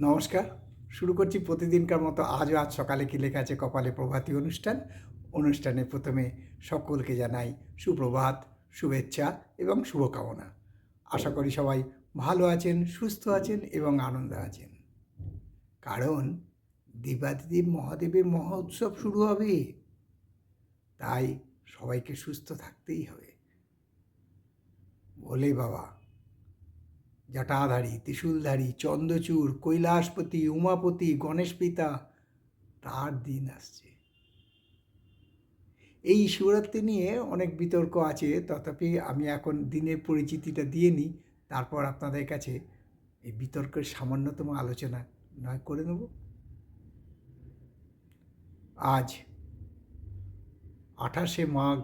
নমস্কার। শুরু করছি প্রতিদিনকার মতো আজও আজ সকালে কি লেখা আছে কপালে প্রভাতী অনুষ্ঠান। অনুষ্ঠানে প্রথমে সকলকে জানাই সুপ্রভাত, শুভেচ্ছা এবং শুভকামনা। আশা করি সবাই ভালো আছেন, সুস্থ আছেন এবং আনন্দ আছেন। কারণ দেবাদিদেব মহাদেবের মহোৎসব শুরু হবে। তাই সবাইকে সুস্থ থাকতেই হবে। বলে বাবা জটাধারী, ত্রিশূলধারী, চন্দ্রচূড়, কৈলাসপতি, উমাপতি, গণেশ পিতা, তার দিন আসছে। এই শিবরাত্রি নিয়ে অনেক বিতর্ক আছে, তথাপি আমি এখন দিনের পরিচিতিটা দিয়ে নিই, তারপর আপনাদের কাছে এই বিতর্কের সামান্যতম আলোচনা নয়, করে নেব। আজ আঠাশে মাঘ,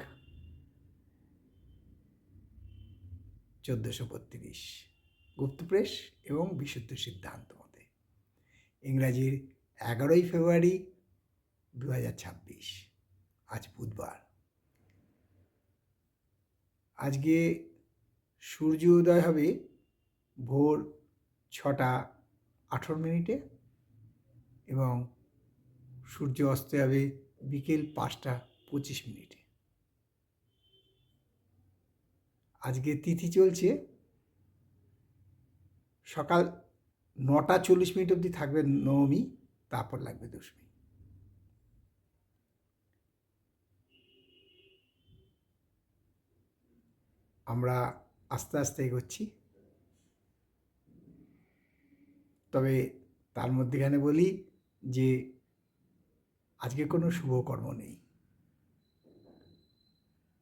চোদ্দোশো বত্রিশ। গুপ্তপ্রেস এবং বিশুদ্ধ সিদ্ধান্ত মতে। ইংরাজির এগারোই ফেব্রুয়ারি দু হাজার ছাব্বিশ, আজ বুধবার। আজকে সূর্য উদয় হবে ভোর ছটা আঠেরো মিনিটে এবং সূর্য অস্ত যাবে বিকেল পাঁচটা পঁচিশ মিনিটে। আজকে তিথি চলছে সকাল নটা চল্লিশ মিনিট অবধি থাকবে নবমী তারপর লাগবে দশমী। আমরা আস্তে আস্তে এগোচ্ছি। তবে তার মধ্যেখানে বলি যে আজকে কোনো শুভকর্ম নেই।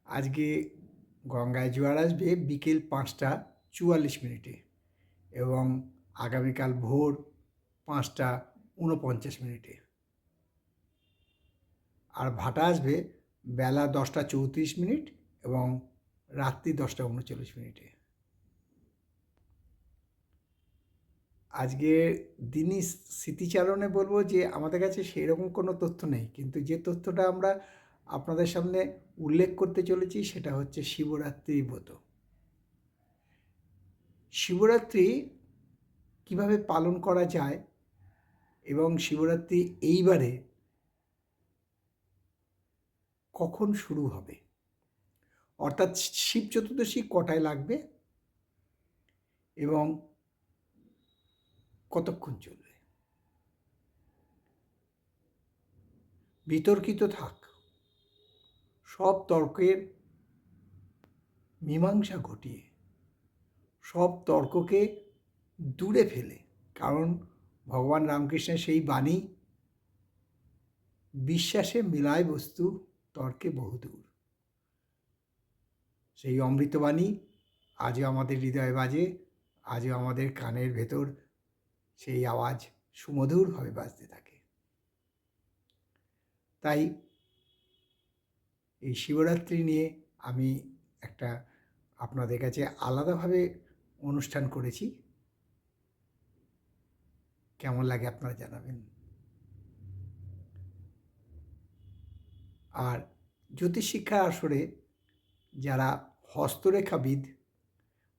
আজকে গঙ্গায় জোয়ার আসবে বিকেল পাঁচটা চুয়াল্লিশ মিনিটে। এবং আগামীকাল ভোর পাঁচটা উনপঞ্চাশ মিনিটে। আর ভাটা আসবে বেলা দশটা চৌত্রিশ মিনিট এবং রাত্রি দশটা উনচল্লিশ মিনিটে। আজকে দিনই স্মৃতিচারণে বলব যে আমাদের কাছে সেই রকম কোনো তথ্য নেই, কিন্তু যে তথ্যটা আমরা আপনাদের সামনে উল্লেখ করতে চলেছি সেটা হচ্ছে শিবরাত্রি ব্রত। শিবরাত্রি কীভাবে পালন করা যায় এবং শিবরাত্রি এইবারে কখন শুরু হবে? অর্থাৎ শিব চতুর্দশী কটায় লাগবে এবং কতক্ষণ চলবে? বিতর্কিত থাক। সব তর্কের মীমাংসা ঘটিয়ে সব তর্ককে দূরে ফেলে। কারণ ভগবান রামকৃষ্ণের সেই বাণী বিশ্বাসে মিলায় বস্তু তর্কে বহুদূর সেই অমৃতবাণী আজও আমাদের হৃদয়ে বাজে, আজও আমাদের কানের ভেতর সেই আওয়াজ সুমধুরভাবে বাজতে থাকে। তাই এই শিবরাত্রি নিয়ে আমি একটা আপনাদের কাছে আলাদাভাবে অনুষ্ঠান করেছি। কেমন লাগে আপনারা জানাবেন। আর জ্যোতিষ শিক্ষা আসরে যারা হস্তরেখাবিদ,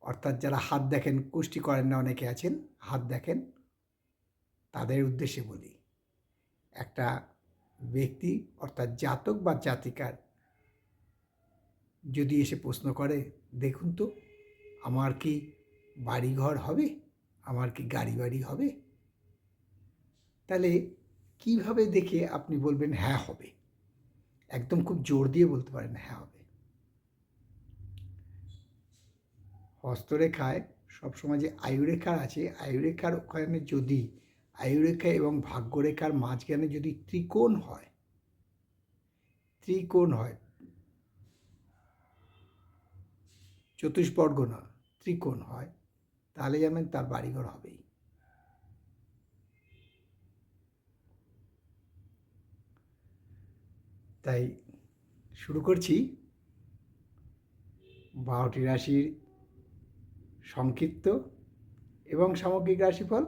অর্থাৎ যারা হাত দেখেন, কুষ্টি করেন না, অনেকে আছেন, হাত দেখেন, তাদের উদ্দেশ্যে বলি, একটা ব্যক্তি, অর্থাৎ জাতক বা জাতিকার যদি এসে প্রশ্ন করে, দেখুন তো, আমার কি বাড়িঘর হবে? আমার কি গাড়ি বাড়ি হবে? তাহলে কীভাবে দেখে আপনি বলবেন হ্যাঁ হবে? একদম খুব জোর দিয়ে বলতে পারেন হ্যাঁ হবে। হস্তরেখায় সবসময় যে আয়ুরেখা আছে, আয়ুরেখার ওখানে যদি আয়ুরেখা এবং ভাগ্যরেখার মাঝখানে যদি ত্রিকোণ হয় ত্রিকোণ হয়, চতুষ্বর্গ না ত্রিকোণ হয়, তাহলে জানবেন তার বাড়িঘর হবেই। তাই শুরু করছি বারোটি রাশির সংক্ষিপ্ত এবং সামগ্রিক রাশিফল।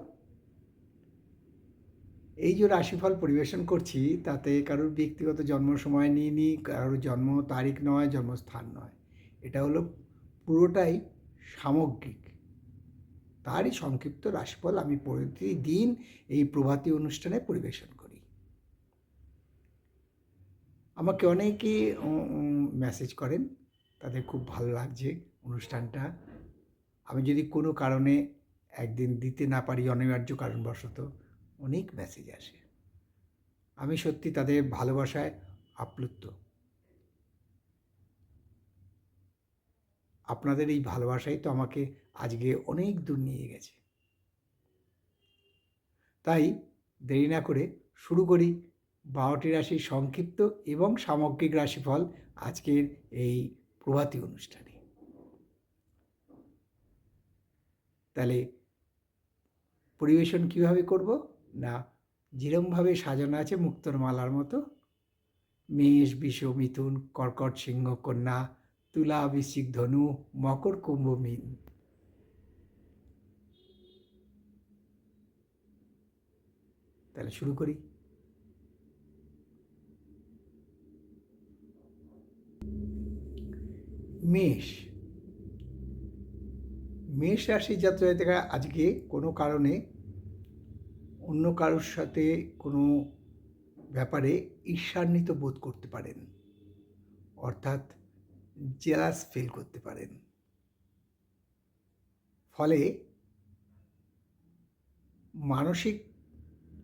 এই যে রাশিফল পরিবেশন করছি, তাতে কারোর ব্যক্তিগত জন্ম সময় নিয়ে নিই, কারোর জন্ম তারিখ নয়, জন্মস্থান নয়। এটা হলো পুরোটাই সামগ্রিক। তারই সংক্ষিপ্ত রাশিফল আমি প্রতিদিন এই প্রভাতী অনুষ্ঠানে পরিবেশন করি। আমাকে অনেকে মেসেজ করেন, তাদের খুব ভালো লাগছে অনুষ্ঠানটা। আমি যদি কোনো কারণে একদিন দিতে না পারি, অনিবার্য কারণবশত অনেক মেসেজ আসে। আমি সত্যি তাদের ভালোবাসায় আপ্লুত। আপনাদের এই ভালোবাসাই তো আমাকে আজকে অনেক দূর নিয়ে গেছে। তাই দেরি না করে শুরু করি বারোটি রাশির সংক্ষিপ্ত এবং সামগ্রিক রাশিফল আজকের এই প্রভাতী অনুষ্ঠানে। তাহলে পরিবেশন কীভাবে করব? না, যেরমভাবে সাজানো আছে মুক্তর মালার মতো। মেষ, বিষ, মিথুন, কর্কট সিংহ, কন্যা, তুলা, বৃশ্চিক ধনু, মকর, কুম্ভ, মিন। তাহলে শুরু করি। মেষ। মেষ রাশি যাত্রা আজকে কোনো কারণে অন্য কারোর সাথে কোনো ব্যাপারে ঈর্ষান্বিত বোধ করতে পারেন। অর্থাৎ জেলাস ফিল করতে পারেন। ফলে মানসিক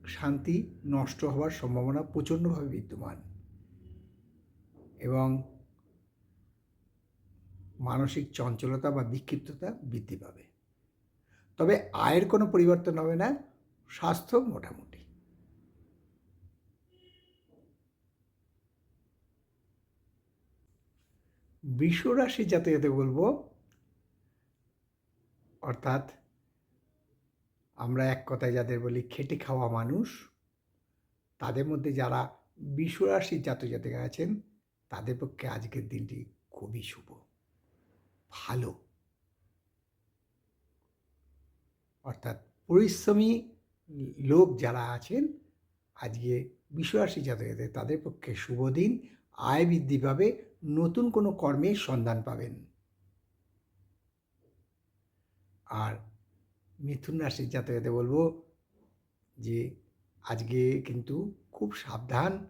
শান্তি নষ্ট হওয়ার সম্ভাবনা প্রচণ্ডভাবে বিদ্যমান। এবং মানসিক চঞ্চলতা বা বিক্ষিপ্ততা বৃদ্ধি পাবে। তবে আয়ের কোনো পরিবর্তন হবে না, স্বাস্থ্য মোটামুটি। বিশ্বরাশি যাতে যাতে বলব, অর্থাৎ আমরা এক কথায় যাদের বলি খেটে খাওয়া মানুষ, তাদের মধ্যে যারা বিশ্বরাশির জাতক জাতিকা আছেন, তাদের পক্ষে আজকের দিনটি খুবই শুভ। ভালো। অর্থাৎ পরিশ্রমী লোক যারা আছেন, আজকে বিশ্বরাশি জাতকেদের তাদের পক্ষে শুভ দিন। আয় বৃদ্ধি পাবে, নতুন কোনো কর্মের সন্ধান পাবেন। আর মিথুন রাশির জাতকেতে বলব যে, আজকে কিন্তু খুব সাবধান,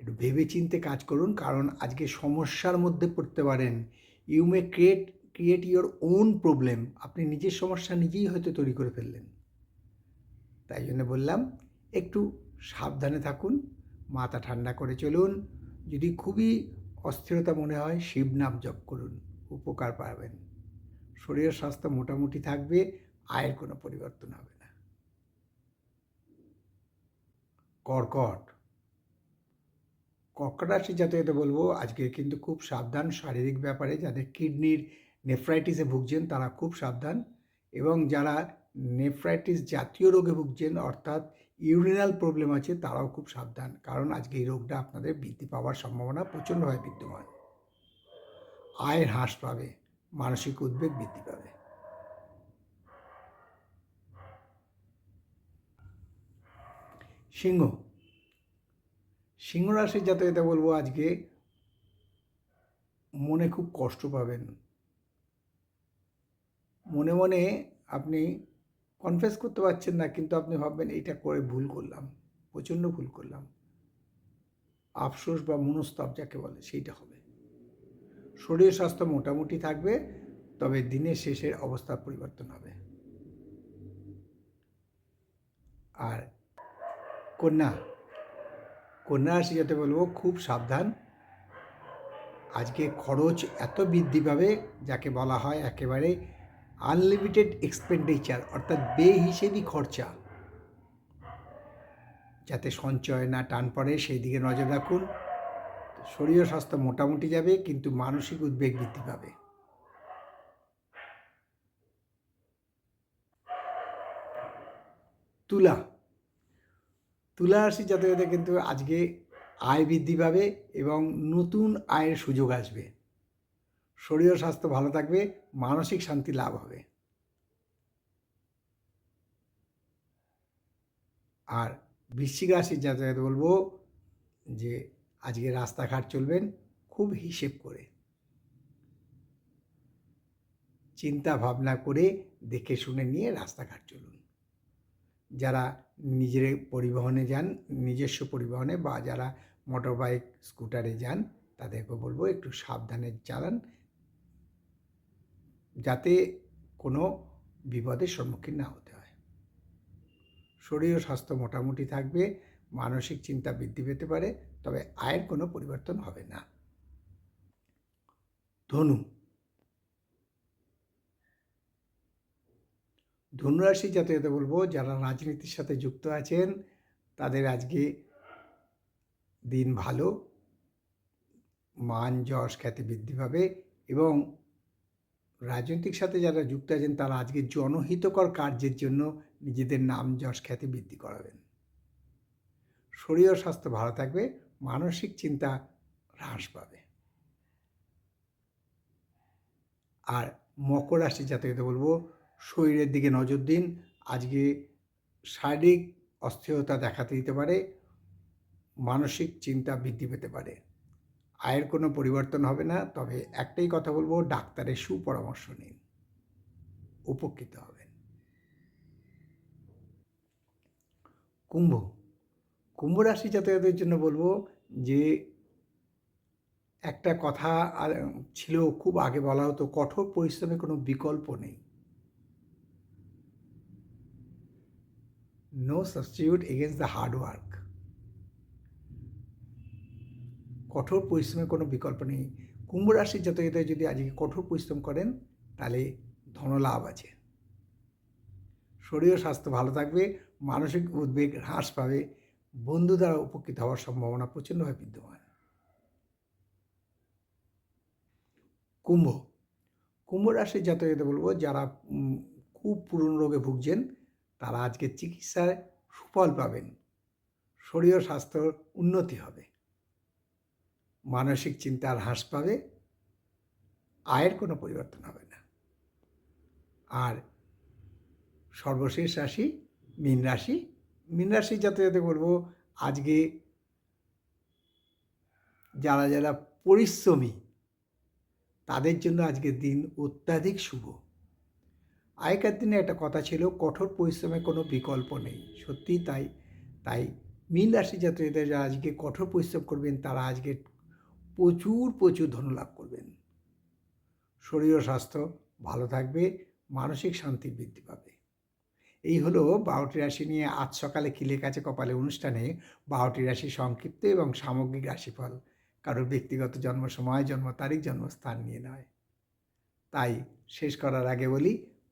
একটু ভেবে চিনতে কাজ করুন, কারণ আজকে সমস্যার মধ্যে পড়তে পারেন। You may create create your own problem আপনি নিজের সমস্যা নিজেই হয়তো তৈরি করে ফেললেন। তাই জন্য বললাম, একটু সাবধানে থাকুন, মাথা ঠান্ডা করে চলুন। যদি খুবই অস্থিরতা মনে হয় শিব নাম জপ করুন, উপকার পাবেন। শরীরের স্বাস্থ্য মোটামুটি থাকবে, আয়ের কোনো পরিবর্তন হবে না। কর্কট। কর্কট যাতে বলব, আজকে কিন্তু খুব সাবধান শারীরিক ব্যাপারে যাদের কিডনির নেফ্রাইটিসে ভুগছেন তারা খুব সাবধান এবং যারা নেফ্রাইটিস জাতীয় রোগে ভুগছেন অর্থাৎ ইউরিনাল প্রবলেম আছে তারাও খুব সাবধান। কারণ আজকে এই রোগটা আপনাদের বৃদ্ধি পাওয়ার সম্ভাবনা প্রচণ্ডভাবে বিদ্যমান। আয়ের হ্রাস পাবে, মানসিক উদ্বেগ বৃদ্ধি পাবে। সিংহ সিংহ রাশির এটা বলব আজকে মনে খুব কষ্ট পাবেন। মনে মনে আপনি কনফেস করতে পারছেন না, কিন্তু আপনি ভাববেন এইটা করে ভুল করলাম, প্রচণ্ড ভুল করলাম। আফসোস বা মনস্তাপ যাকে বলে সেইটা হবে। শরীর স্বাস্থ্য মোটামুটি থাকবে, তবে দিনের শেষের অবস্থা পরিবর্তন হবে। আর কন্যা কন্যা রাশি যাতে বলব, খুব সাবধান। আজকে খরচ এত বৃদ্ধি পাবে, যাকে বলা হয় একেবারে আনলিমিটেড এক্সপেন্ডিচার অর্থাৎ বেহিসেবি খরচা। যাতে সঞ্চয় না টান পড়ে, সেই দিকে নজর রাখুন। শরীর স্বাস্থ্য মোটামুটি যাবে, কিন্তু মানসিক উদ্বেগ বৃদ্ধি পাবে। তুলা তুলা রাশি যাতে কিন্তু আজকে আয় বৃদ্ধি পাবে এবং নতুন আয়ের সুযোগ আসবে। শরীর স্বাস্থ্য ভালো থাকবে, মানসিক শান্তি লাভ হবে। আর বৃশ্চিক রাশির যাতায়াত বলব যে আজকে রাস্তাঘাট চলবেন খুব হিসেব করে। চিন্তা ভাবনা করে দেখে শুনে নিয়ে রাস্তাঘাট চলুন। যারা নিজের পরিবহনে যান, নিজস্ব পরিবহনে বা যারা মোটর বাইক স্কুটারে যান, তাদেরকে বলব একটু সাবধানে চালান। যাতে কোনো বিপদের সম্মুখীন না হতে হয়। শরীর ও স্বাস্থ্য মোটামুটি থাকবে, মানসিক চিন্তা বৃদ্ধি পেতে পারে, তবে আয়ের কোনো পরিবর্তন হবে না। ধনু ধনুরাশি জাতীয়তে বলব, যারা রাজনীতির সাথে যুক্ত আছেন, তাদের আজকে দিন ভালো। মান, যশ, খ্যাতি বৃদ্ধি পাবে এবং রাজনৈতিক সাথে যারা যুক্ত আছেন, তারা আজকে জনহিতকর কার্যের জন্য নিজেদের নাম, যশ, খ্যাতি বৃদ্ধি করাবেন। শরীর ও স্বাস্থ্য ভালো থাকবে, মানসিক চিন্তা হ্রাস পাবে। আর মকর রাশি জাতকে বলব শরীরের দিকে নজর দিন। আজকে শারীরিক অস্থিরতা দেখাতে দিতে পারে, মানসিক চিন্তা বৃদ্ধি পেতে পারে। আয়ের কোনো পরিবর্তন হবে না, তবে একটাই কথা বলব, ডাক্তারের সুপরামর্শ নিন। উপকৃত হবেন। কুম্ভ। কুম্ভ রাশি জাতকদের জন্য বলব যে, একটা কথা ছিল, খুব আগে বলা হতো, কঠোর পরিশ্রমে কোনো বিকল্প নেই। No substitute against the hard work কঠোর পরিশ্রমের কোনো বিকল্প নেই। কুম্ভ রাশির জাতকদের যদি আজকে কঠোর পরিশ্রম করেন, তাহলে ধনলাভ আছে। শরীর স্বাস্থ্য ভালো থাকবে, মানসিক উদ্বেগ হ্রাস পাবে, বন্ধু দ্বারা উপকৃত হওয়ার সম্ভাবনা প্রচণ্ডভাবে বিদ্যমান। কুম্ভ। কুম্ভ রাশির জাতকদের বলব, যারা খুব পুরনো রোগে ভুগছেন তারা আজকে চিকিৎসায় সুফল পাবেন। শরীর স্বাস্থ্যর উন্নতি হবে। মানসিক চিন্তার হ্রাস পাবে। আয়ের কোনো পরিবর্তন হবে না। আর সর্বশেষ রাশি মীন রাশি। মীন রাশি যাতে যাতে বলব, আজকে যারা যারা পরিশ্রমী, তাদের জন্য আজকের দিন অত্যাধিক শুভ। আগেকার দিনে একটা কথা ছিল, কঠোর পরিশ্রমের কোনো বিকল্প নেই। সত্যিই তাই। তাই মীন রাশি জাতীয়দের যারা আজকে কঠোর পরিশ্রম করবেন, তারা আজকে প্রচুর প্রচুর ধনলাভ করবেন। শরীর ও স্বাস্থ্য ভালো থাকবে, মানসিক শান্তি বৃদ্ধি পাবে। এই হলো বারোটি রাশি নিয়ে আজ সকালে কিলে কাছে কপালে অনুষ্ঠানে? বারোটি রাশি সংক্ষিপ্ত এবং সামগ্রিক রাশিফল। কারোর ব্যক্তিগত জন্ম সময়, জন্ম তারিখ, জন্মস্থান নিয়ে নয়। তাই শেষ করার আগে বলি